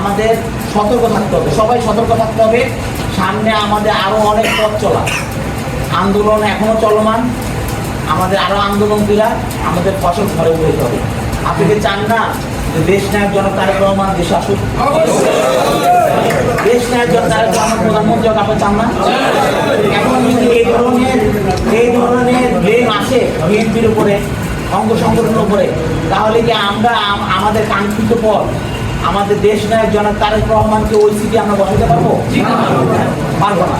আমাদের সতর্ক থাকতে হবে। সবাই সতর্ক থাকতে হবে। সামনে আমাদের আরও অনেক পথ চলা। আন্দোলন এখনও চলমান। আমাদের আরও আন্দোলন দিলা আমাদের ফসল ঘরে উঠাইতে হবে। আপনি কি চান না যে দেশ নায়ক জনক তারেক রহমান দেশে আসুক? দেশ নায়ক জনক তারেক রহমান প্রধানমন্ত্রী আপনি চান না? এখন যদি এই ধরনের এই ধরনের ব্লেম আসে বিএনপির উপরে অঙ্গ সংগঠনের উপরে তাহলে কি আমরা আমাদের কাঙ্ক্ষিত পথ আমাদের দেশ নায়ক জনক তারেক রহমানকে ওই সিটি আমরা বসাতে পারব? পারব না।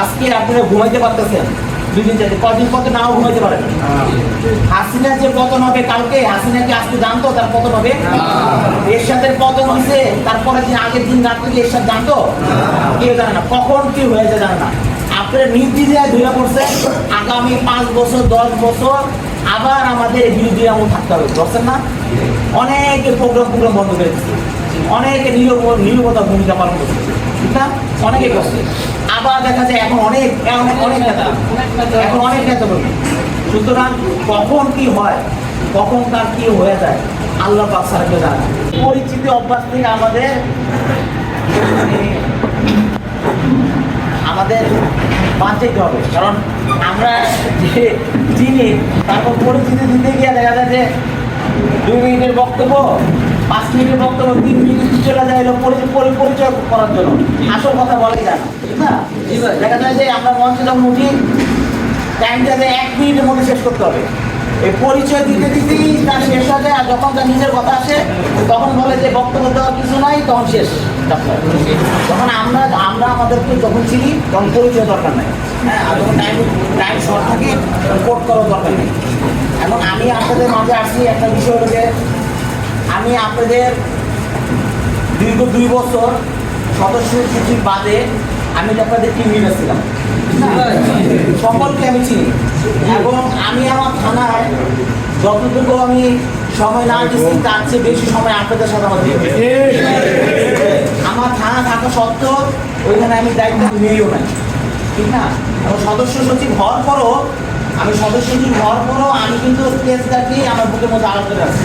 আজকে আপনারা ঘুমাইতে পারতেছেন। দুদিন চাইতে। কদিন পথে নাও ঘুমাইতে পারেন। হাসিনা যে পতন হবে কালকে হাসিনা কি আজকে জানতো তার পতন হবে? এরশাদের পতন হয়েছে তারপরে দিন আগের দিন রাত্রে কি এরশাদ জানতো? কেউ জানে না। কখন কি হয়েছে জানে না। আপনারা নির্দিদায় ধরে পড়ছে আগামী পাঁচ বছর দশ বছর আবার আমাদের বিরোধী এমন থাকতে হবে, বুঝছেন না? অনেকে প্রোগ্রাম প্রোগ্রাম বন্ধ করে দিচ্ছে। অনেকে নীরব নীরবতা ভূমিকা পালন করছে। না? অনেকে করছে। আবার দেখা যায় এখন অনেক অনেক নেতা এখন অনেক নেতা বলি সুতরাং কখন কি হয়, কখন তার কি হয়ে যায়, আল্লাহ পাক ছাড়া জানে। পরিচিতি অভ্যাস থেকে আমাদের মানে বাঁচাইতে হবে। কারণ আমরা যে চিনি তারপর পরিস্থিতি দিতে গিয়ে দেখা যায় যে দুই মিনিটের বক্তব্য পাঁচ মিনিটের বক্তব্য তিন মিনিট চলে যায় এলো পরি- পরি- পরিচয় করার জন্য। আসল কথা বলে যায় না। ঠিক না? দেখা যায় যে আমরা মঞ্চে যখন উঠি টাইমটাতে এক মিনিটের মধ্যে শেষ করতে হবে। এই পরিচয় দিতে দিতেই তার শেষ হয়ে যায় আর যখন তার নিজের কথা আসে, তখন বলে যে বক্তব্য দেওয়ার কিছু নাই, তখন শেষ। যখন আমরা আমরা আমাদেরকে যখন চিনি, তখন পরিচয় দরকার নাই। হ্যাঁ আর যখন টাইম টাইম শর্ট থাকে কোট করার দরকার নেই। এখন আমি আপনাদের মাঝে আসি একটা বিষয় হলো যে, আমি আপনাদের দীর্ঘ দুই বছর সদস্য সচিব বাদে আমি আপনাদের টিম লিডার ছিলাম সকলকে আমি চিনি। এবং আমি আমার থানায় যতটুকু আমি সময় না দিচ্ছি, তার চেয়ে বেশি সময় আপনাদের সাথে আমার আমার থানা থাকা সত্ত্বেও ওইখানে আমি দায়িত্ব নিয়েও নাই। ঠিক না? এবং সদস্য সচিব হওয়ার পরও, আমি সদস্য সচিব হওয়ার পরও আমি কিন্তু স্টেজটাকে আমার বুকের মধ্যে আলাপ করে রাখছি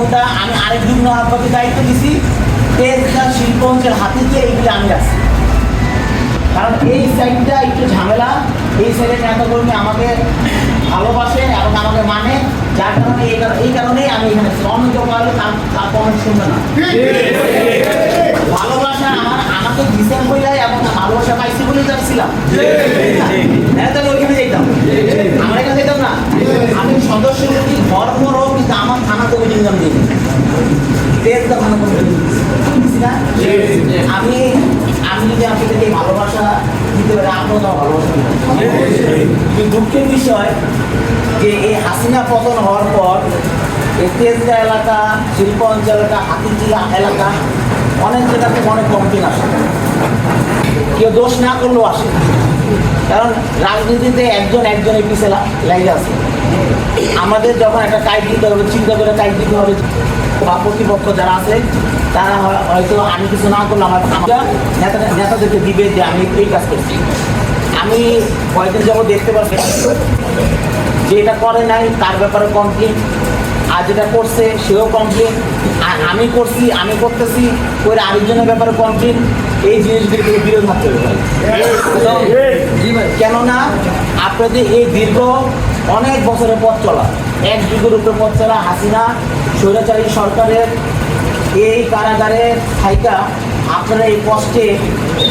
মিরপুর আমি আরেক জন্য আব্বাকে দায়িত্ব দিছি তেজগা শিল্প অঞ্চল হাতে দিয়ে এইগুলো আমি আছি। কারণ এই সাইডটা একটু ঝামেলা। এই সাইডের নেতাকর্মী আমাকে ভালোবাসে এবং আমাকে মানে। যার কারণে এই কারণে এই কারণেই আমি এখানে। অন্য কেউ পারলে তার তার কমেন্ট শুনবে না। ভালোবাসা আমার আমাকে দিছেন বইলাই এবং ভালোবাসা পাইছি বলেই যাচ্ছিলাম হ্যাঁ তাহলে ওইখানে যেতাম আমার এখানে যেতাম না। আমি সদস্য ঘর করো কিন্তু থানা তো ওই ইনকাম দিই তেজ তো থানা না আমি আমি যদি আপনাদেরকে ভালোবাসা দিতে পারি আমার ভালোবাসা দুঃখের বিষয় যে এই হাসিনা পতন হওয়ার পর এই তেজগা এলাকা শিল্প অঞ্চল এলাকা হাতিজিলা এলাকা অনেক জায়গা থেকে অনেক কমপ্লেন আসে কেউ দোষ না করলেও আসে কারণ রাজনীতিতে একজন একজনের পিছিয়ে লাগে আছে। আমাদের যখন একটা টাইট দিতে হবে, চিন্তা করে টাইট দিতে হবে, বা প্রতিপক্ষ যারা আছে, তারা হয়তো আমি কিছু না করলে আমার নেতা নেতাদেরকে দিবে যে আমি এই কাজ করছি। আমি কয়েকদিন যাব দেখতে পাচ্ছি যে এটা করে নাই, তার ব্যাপারে কমপ্লেন আর যেটা করছে, সেও কমপ্লেন আর আমি করছি, আমি করতেছি ওই আরেকজনের ব্যাপারে কমপ্লেন এই জিনিসগুলি থেকে বিরোধ থাকতে হবে। কেননা আপনাদের এই দীর্ঘ অনেক বছরের পথ চলা, এক যুগের উপরে পথ চলা হাসিনা স্বৈরাচারী সরকারের এই কারাগারে থাইকা আপনারা এই কষ্টে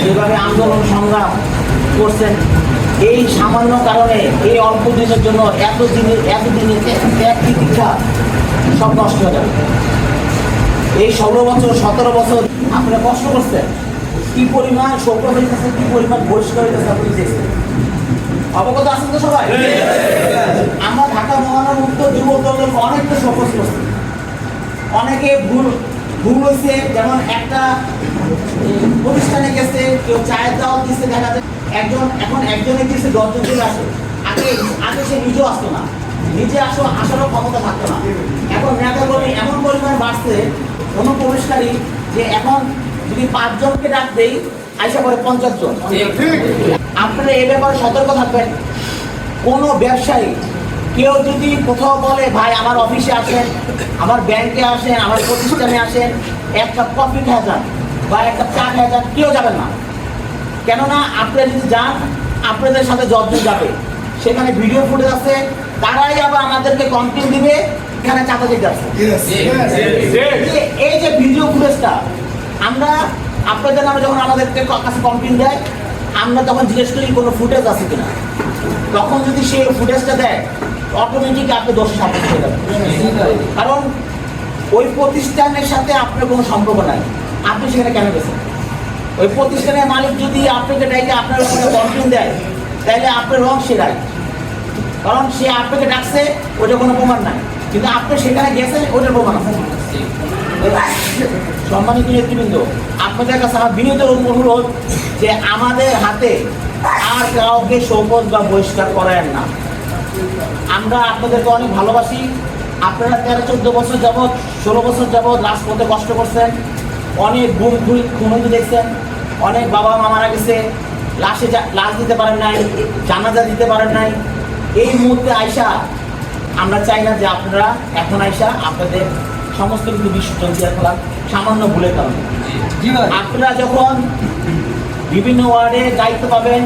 যেভাবে আন্দোলন সংগ্রাম করছেন, এই সামান্য কারণে, এই অল্প দিনের জন্য এত দিনের এত দিনের এক তিতিক্ষা সব নষ্ট হয়ে যাবে। এই ষোলো বছর সতেরো বছর আপনারা কষ্ট করছেন। কি পরিমাণ শোক হইতেছে কি পরিমাণ বহিষ্কার হইতেছে আপনি দেখছেন? অবগত আছেন তো সবাই? আমরা ঢাকা মহানগর উত্তর যুব দলের অনেক তো শোকস করছি। অনেকে ভুল ভুল হয়েছে যেমন একটা প্রতিষ্ঠানে গেছে কেউ চায়ের দাওয়াত দিচ্ছে দেখা যায় একজন এখন একজনে দিচ্ছে দশজন আসে। আগে আগে সে নিজেও আসতো না। নিজে আসো আসারও ক্ষমতা থাকতো না। এখন নেতা কর্মী এমন পরিমাণ বাড়ছে অনুপ্রবেশকারী যে এখন যদি পাঁচজনকে ডাক দেই আইসা করে পঞ্চাশ জন। আপনারা এ ব্যাপারে সতর্ক থাকবেন। কোনো ব্যবসায়ী কেউ যদি কোথাও বলে ভাই আমার অফিসে আসেন আমার ব্যাংকে আসেন আমার প্রতিষ্ঠানে আসেন একটা কফি খেয়ে যান বা একটা চা খেয়ে যান কেউ যাবেন না। কেননা আপনারা যদি যান আপনাদের সাথে যতজন যাবে সেখানে ভিডিও ফুটেজ আছে তারাই আবার আমাদেরকে কমপ্লেন দিবে এখানে চাঁদা দিতে আসছে এই যে ভিডিও ফুটেজটা আমরা আপনাদের নামে যখন আমাদেরকে কাছে কমপ্লেন দেয় আমরা তখন জিজ্ঞেস করি কোনো ফুটেজ আছে কিনা। তখন যদি সে ফুটেজটা দেয় অটোমেটিক আপনি দোষ সাব্যস্ত হয়ে যাবেন। কারণ ওই প্রতিষ্ঠানের সাথে আপনার কোনো সম্পর্ক নাই। আপনি সেখানে কেন গেছেন? ওই প্রতিষ্ঠানের মালিক যদি আপনাকে ডাইকে আপনার উপরে কমপ্লেন দেয় তাহলে আপনার রং সে রাইট কারণ সে আপনাকে ডাকছে ওটা কোনো প্রমাণ নাই। কিন্তু আপনি সেখানে গেছেন ওটার প্রমাণ সম্মানিত নেতৃবৃন্দ, আপনাদের কাছে আমার বিনীত অনুরোধ যে আমাদের হাতে আর কাউকে শোকজ বা বহিষ্কার করেন না। আমরা আপনাদেরকে অনেক ভালোবাসি। আপনারা তেরো, চোদ্দ বছর যাবৎ, ষোলো বছর যাবৎ রাজপথে কষ্ট করছেন। অনেক গুম খুন খুনন্দ দেখছেন। অনেক বাবা মা মারা গেছে। লাশে লাশ দিতে পারেন নাই, জানাজা দিতে পারেন নাই। এই মুহূর্তে আইসা আমরা চাই না যে আপনারা এখন আইসা আপনাদের সমস্ত কিছু বিসর্জন দিয়ে ফেলান সামান্য ভুলের কারণে। আপনারা যখন বিভিন্ন ওয়ার্ডে দায়িত্ব পাবেন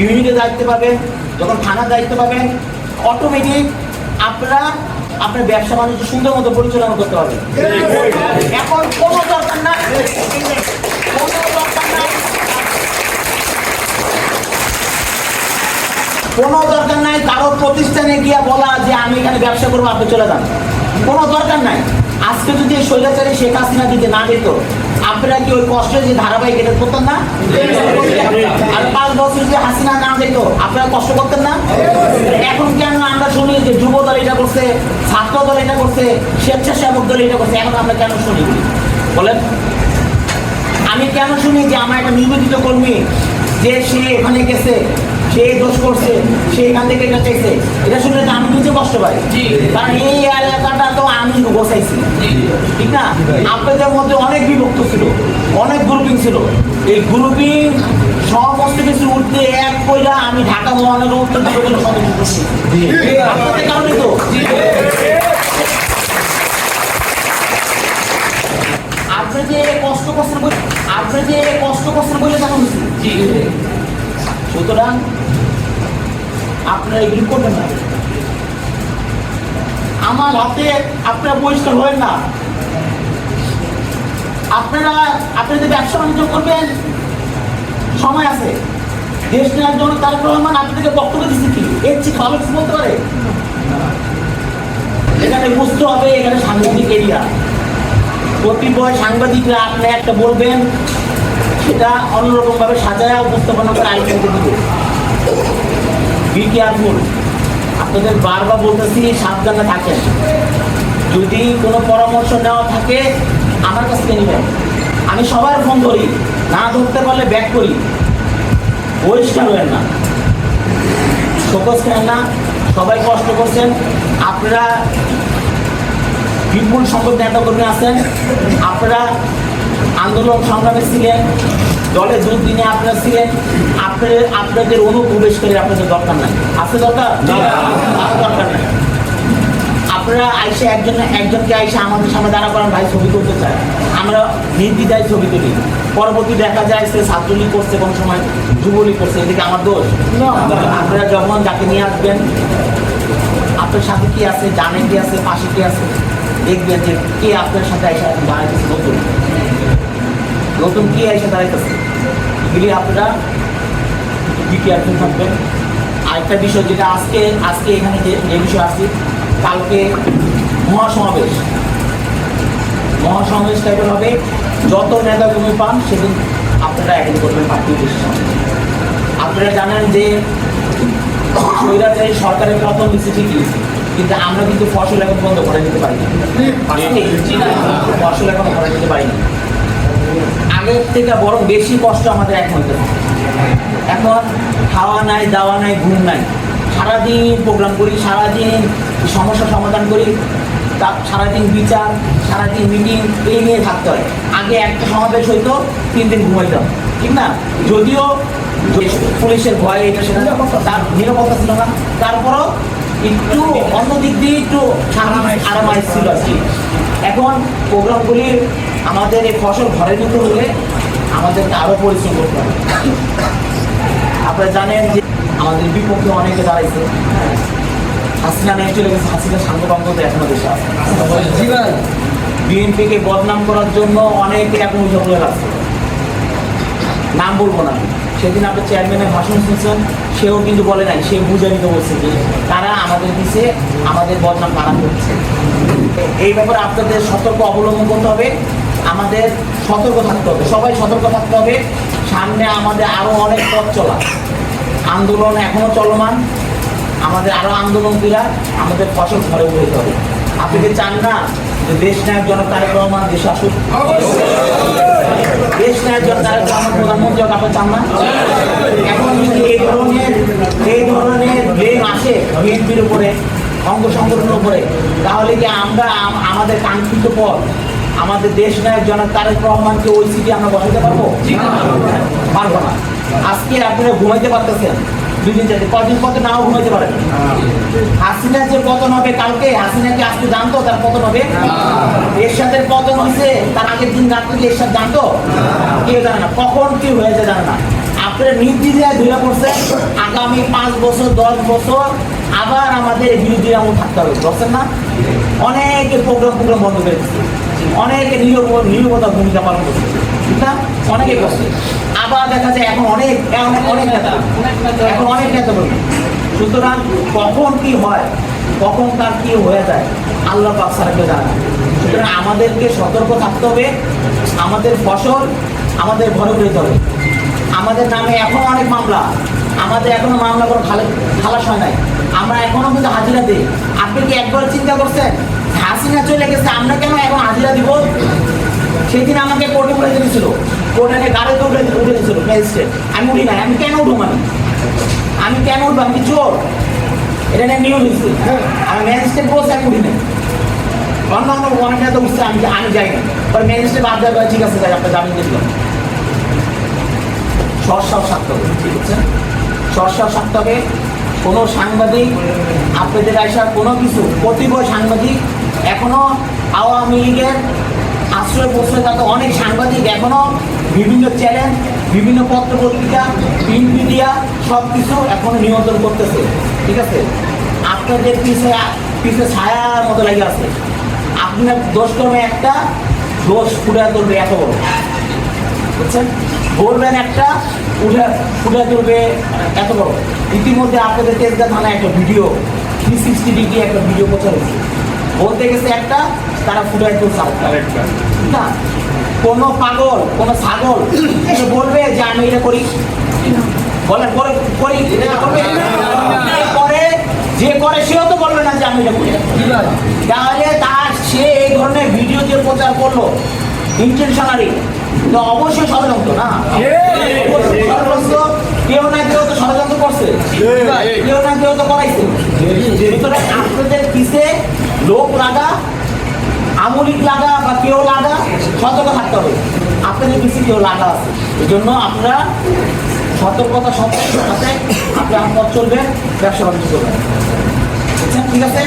ইউনিটে দায়িত্ব পাবেন যখন থানার দায়িত্ব পাবেন অটোমেটিক আপনারা আপনার ব্যবসা বাণিজ্য সুন্দর মতো পরিচালনা করতে পারবেন। এখন কোনো দরকার নাই। কোনো দরকার নাই, কারও প্রতিষ্ঠানে গিয়া বলা যে আমি এখানে ব্যবসা করব, আপনি চলে যান। কোনো দরকার নাই। আজকে যদি এই স্বৈরাচারী শেখ হাসিনা যদি না দিত, আপনারা কি ওই কষ্টে যে ধারাবাহিক এটা করতেন না? আর পাঁচ বছর যদি হাসিনা না দিত, আপনারা কষ্ট করতেন না? এখন কেন আমরা শুনি যে যুব দল এটা করছে, ছাত্র দল এটা করছে, স্বেচ্ছাসেবক দল এটা করছে, এখন আমরা কেন শুনি? বলেন। আমি কেন শুনি যে আমার একটা নিবেদিত কর্মী, যে সে এখানে গেছে সে দোষ করছে সে এখান থেকে এটা চাইছে। এটা শুনলে তো আমি নিজে কষ্ট পাই। কারণ এই এলাকাটা তো আমি বসাইছি। ঠিক না? আপনাদের মধ্যে অনেক বিভক্ত ছিল অনেক গ্রুপিং ছিল। এই গ্রুপিং সমস্ত কিছু উঠতে এক কইরা আমি ঢাকা মহানগর উত্তর দিকে সদস্য করছি। আপনাদের কারণে তো। আপনি যে কষ্ট করছেন বলে আপনি যে কষ্ট করছেন বলে জানো সুতরাং আপনারা এগুলি করবেন না আমার হাতে আপনারা পরিষ্কার হবেন না। আপনারা আপনাদের ব্যবসা বাণিজ্য করবেন, সময় আছে। দেশ নেওয়ার জন্য তারেক রহমান আপনাদেরকে বক্তব্য দিচ্ছে কি? এর চেয়ে ভালো কিছু বলতে পারে? এখানে বুঝতে হবে, এখানে সাংবাদিক এরিয়া। কতিপয় সাংবাদিকরা আপনি একটা বলবেন সেটা অন্যরকম ভাবে সাজায় উপস্থাপনা করে আলোচনা দিবে বি কেয়ারফুল আপনাদের বারবার বলতেছি, সাবধানে থাকেন। যদি কোনো পরামর্শ নেওয়া থাকে, আমার কাছ নেবেন। আমি সবার ফোন ধরি, না ধরতে পারলে ব্যাক করি। পরিষ্কার হবেন না। শোকজ খান না। সবাই কষ্ট করছেন। আপনারা বিপুল সংখ্যক নেতাকর্মী আছেন। আপনারা আন্দোলন সংগ্রামে ছিলেন দলে যোগ দিনে আপনারা ছিলেন আপনাদের আপনাদের অনুপ্রবেশকারী আপনাদের দরকার নাই। আছে দরকার? দরকার নাই। আপনারা আইসে একজন একজনকে আইসে আমাদের সামনে দাঁড়া করেন ভাই ছবি তুলতে চায়। আমরা নির্দ্বিধায় ছবি তুলি। পরবর্তী দেখা যায় সে ছাত্রলীগ করছে কোনো সময় যুবলীগ করছে এদিকে আমার দোষ। আপনারা যখন যাকে নিয়ে আসবেন আপনার সাথে কি আছে জানে কি আছে পাশে কি আছে দেখবেন যে কে আপনার সাথে এসে দাঁড়াইতেছে নতুন। নতুন কি এসে দাঁড়াইতেছে? এগুলি আপনারা বি কেয়ারফুল থাকবেন। আরেকটা বিষয় যেটা আজকে আজকে এখানে যে বিষয় আছে কালকে মহাসমাবেশ। মহাসমাবেশ টাইপের হবে যত নেতা কর্মী পান সেদিন আপনারা অ্যাটেন্ড করবেন পার্টি অফিসের সামনে। আপনারা জানেন যে স্বৈরাচারী সরকারের পতন দিচ্ছে ঠিকই কিন্তু আমরা কিন্তু ফসল এখন বন্ধ করে দিতে পারি না ফসল এখন করে দিতে পারি না আগের থেকে বরং বেশি কষ্ট আমাদের এখন হইতেছে এখন খাওয়া নাই, দাওয়া নাই, ঘুম নাই। সারাদিন প্রোগ্রাম করি, সারাদিন সমস্যা সমাধান করি তার সারাদিন বিচার, সারাদিন মিটিং এই নিয়ে থাকতে হয়। আগে একটা সমাবেশ হইতো, তিন দিন ঘুমাইতাম। ঠিক না? যদিও পুলিশের ভয় এটা সেটা তার নিরাপত্তা ছিল না। তারপরও একটু অন্য দিক দিয়ে একটু আরামাইজ ছিল আর কি। এখন প্রোগ্রামগুলির আমাদের এই ফসল ঘরে নিতে হলে আমাদেরকে আরও পরিশ্রম করতে হবে। আপনারা জানেন যে আমাদের বিপক্ষে অনেকে দাঁড়াইছে। হাসিনা নেই চলে গেছে হাসিনা শান্তভঙ্গ তো এখনও দেশে আছে। বিএনপিকে বদনাম করার জন্য অনেকে এখন উঠে আছে নাম বলব না। সেদিন আপনার চেয়ারম্যানের ভাষণ শুনছেন, সেও কিন্তু বলে নাই, সে বুঝে নিতে বলছে যে তারা আমাদের পিছে আমাদের বদনাম তারা করছে এই ব্যাপারে আপনাদের সতর্ক অবলম্বন করতে হবে। আমাদের সতর্ক থাকতে হবে। সবাই সতর্ক থাকতে হবে। সামনে আমাদের আরও অনেক পথ চলা। আন্দোলন এখনও চলমান। আমাদের আরও আন্দোলনকারীরা আমাদের ফসল ঘরে উঠাইতে হবে। আপনি কি চান না যে দেশ নায়ক জনক তারেক রহমান দেশে আসুক? দেশ নায়ক জনক তারেক রহমান প্রধানমন্ত্রী হোক আপনি চান না? এখন যদি এই ধরনের এই ধরনের ব্লেম আসে বিএনপির উপরে অঙ্গ সংগঠনের উপরে। তাহলে কি আমরা আমাদের কাঙ্ক্ষিত পথ আমাদের দেশ নায়ক জনক তারেক রহমানকে ওই সিটি আমরা বসাতে পারব? পারব না। আজকে আপনারা ঘুমাইতে পারতেছেন। দুই দিন চারদিন কদিন পথে নাও ঘুমাইতে পারেন। হাসিনা যে পতন হবে কালকে হাসিনা কি আজকে জানতো তার পতন হবে? এরশাদের পতন হয়েছে তার আগের দিন রাত্রে কি এরশাদ জানতো? কেউ জানে না। কখন কি হয়েছে জানে না। আপনারা নির্দিদায় ধরে পড়ছে আগামী পাঁচ বছর দশ বছর আবার আমাদের বিরোধী এমন থাকতে হবে, বুঝছেন না? অনেকে প্রোগ্রাম প্রোগ্রাম বন্ধ করে দিচ্ছে। অনেকে নিরব নিরবতা ভূমিকা পালন করছে। ঠিক না? অনেকে করছে। আবার দেখা যায় এখন অনেক অনেক নেতা এখন অনেক নেতা বলবে সুতরাং কখন কি হয়, কখন তার কি হয়ে যায়, আল্লাহ পাক ছাড়া কেউ জানে সুতরাং আমাদেরকে সতর্ক থাকতে হবে। আমাদের ফসল আমাদের ঘরে পেতে হবে। আমাদের নামে এখনও অনেক মামলা। আমাদের এখনও মামলা কোনো খালে খালাস হয় নাই। আমরা এখনও কিন্তু হাজিরা দিই। আপনি কি একবার চিন্তা করছেন? হাসিনা চলে গেছে, আমরা কেন এখন হাজিরা দিব? সেদিন আমাকে কোর্টে উঠে দিয়েছিল। কোর্টে গাড়িতে উঠে উঠে দিয়েছিল, ম্যাজিস্ট্রেট। আমি উঠি নাই, আমি কেন উঠবো আমি আমি কেন উঠবো? আমি চোর? এটা নিয়ে নিউজ হচ্ছে আমি ম্যাজিস্ট্রেট বলছে আমি উঠি নাই। অন্য অন্য অনেক নেতা উঠছে আমি আমি যাই না। পরে ম্যাজিস্ট্রেট বাদ দেওয়া ঠিক আছে তাই আপনার জামিন দিলাম। সরসাও হবে ঠিক আছে? সরসাও হবে কোনো সাংবাদিক, আপনাদের আইসা কোনো কিছু প্রতিবয় সাংবাদিক, এখনও আওয়ামী লীগের আশ্রয় প্রশ্রয় থাকা অনেক সাংবাদিক এখনও বিভিন্ন চ্যানেল বিভিন্ন পত্র পত্রিকা প্রিন্ট মিডিয়া সব কিছু এখনও নিয়ন্ত্রণ করতেছে। ঠিক আছে? আপনাদের পিছে পিছে ছায়ার মতো লাগে আছে। আপনার দোষ করবে একটা, দোষ ফুটে তুলবে এত বড়। বুঝছেন? বলবেন একটা উঠে উঠে তুলবে এত বড়। ইতিমধ্যে আপনাদের তেজগা থানায় একটা ভিডিও থ্রি সিক্সটি ডিগ্রি একটা ভিডিও প্রচার হয়েছে। বলতে গেছে একটা তারা ফুটে তুলছে না কোনো পাগল কোনো ছাগল এসে বলবে যে আমি এটা করি। বলেন করে করি। যে করে যে করে সেও তো বলবে না যে আমি এটা করি। তাহলে তার সে এই ধরনের ভিডিও যে প্রচার করল। ইন্টেনশনারি তো অবশ্যই ষড়যন্ত্র না অবশ্যই ষড়যন্ত্র কেউ না কেউ তো ষড়যন্ত্র করছে কেউ না কেউ তো করাইছে? সুতরাং আপনাদের লোক লাগা আমলিক লাগা বা কেউ লাগা সতর্ক থাকতে হবে। আপনাদের পিছে কেউ লাগা আছে। এই জন্য আপনারা সতর্কতা সতর্কের সাথে আপনি আপনার চলবেন ব্যবসা বাণিজ্য করবেন। ঠিক আছে?